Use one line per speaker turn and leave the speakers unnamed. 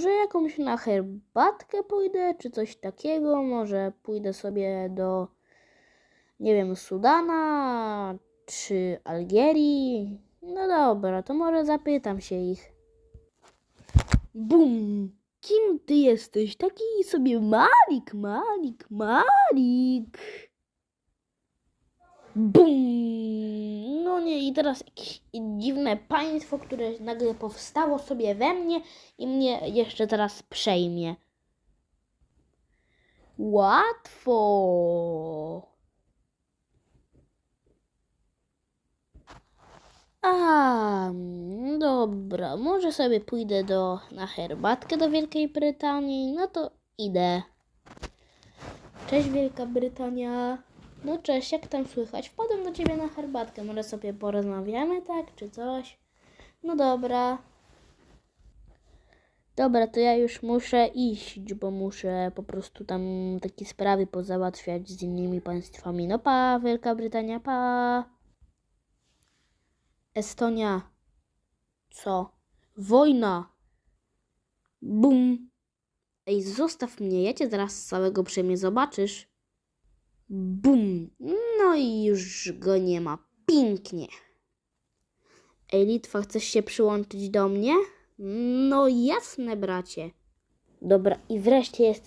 może jakąś na herbatkę pójdę, czy coś takiego. Może pójdę sobie do, nie wiem, Sudana, czy Algierii. No dobra, to może zapytam się ich. Bum! Kim ty jesteś? Taki sobie Malik, Malik, Malik. Bum! I teraz jakieś dziwne państwo, które nagle powstało sobie we mnie i mnie jeszcze teraz przejmie. Łatwo. A, dobra, może sobie pójdę do, na herbatkę do Wielkiej Brytanii. No to idę. Cześć Wielka Brytania. No cześć, jak tam słychać? Wpadłem do ciebie na herbatkę. Może sobie porozmawiamy, tak? Czy coś? No dobra. Dobra, to ja już muszę iść, bo muszę po prostu tam takie sprawy pozałatwiać z innymi państwami. No pa, Wielka Brytania, pa. Estonia. Co? Wojna. Bum. Ej, zostaw mnie, ja cię zaraz całego przejmie zobaczysz. Bum. No i już go nie ma. Pięknie. Ej, Litwa, chcesz się przyłączyć do mnie? No jasne, bracie. Dobra, i wreszcie jestem